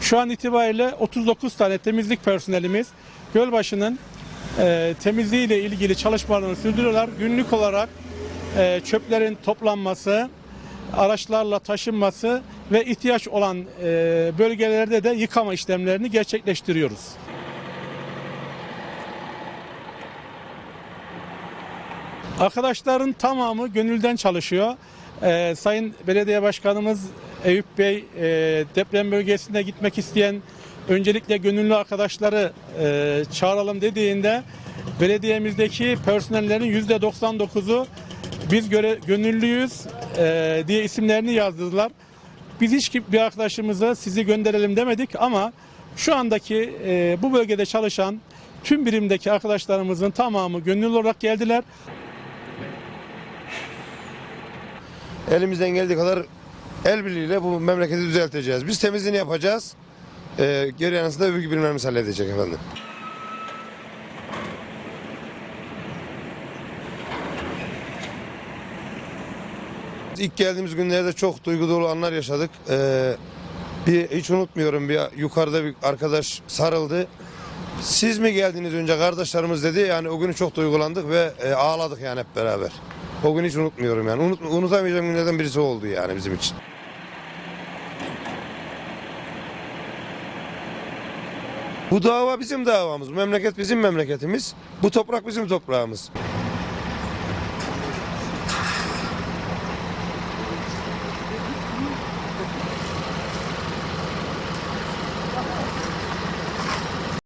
Şu an itibariyle 39 tane temizlik personelimiz Gölbaşı'nın e, temizliğiyle ilgili çalışmalarını sürdürüyorlar. Günlük olarak e, çöplerin toplanması, araçlarla taşınması ve ihtiyaç olan e, bölgelerde de yıkama işlemlerini gerçekleştiriyoruz. Arkadaşların tamamı gönülden çalışıyor. Ee, Sayın Belediye Başkanımız Eyüp Bey e, deprem bölgesine gitmek isteyen öncelikle gönüllü arkadaşları e, çağıralım dediğinde belediyemizdeki personellerin %99'u biz göre, gönüllüyüz e, diye isimlerini yazdırdılar. Biz hiç bir arkadaşımıza sizi gönderelim demedik ama şu andaki e, bu bölgede çalışan tüm birimdeki arkadaşlarımızın tamamı gönüllü olarak geldiler. Elimizden geldiği kadar el birliğiyle bu memleketi düzelteceğiz. Biz temizliğini yapacağız. Ee, geri yanısında öbür birimlerimiz halledecek efendim. İlk geldiğimiz günlerde çok duygu dolu anlar yaşadık. Ee, bir hiç unutmuyorum bir yukarıda bir arkadaş sarıldı. Siz mi geldiniz önce kardeşlerimiz dedi. Yani o günü çok duygulandık ve e, ağladık yani hep beraber. O günü hiç unutmuyorum yani. Unut, unutamayacağım günlerden birisi oldu yani bizim için. Bu dava bizim davamız. Bu memleket bizim memleketimiz. Bu toprak bizim toprağımız.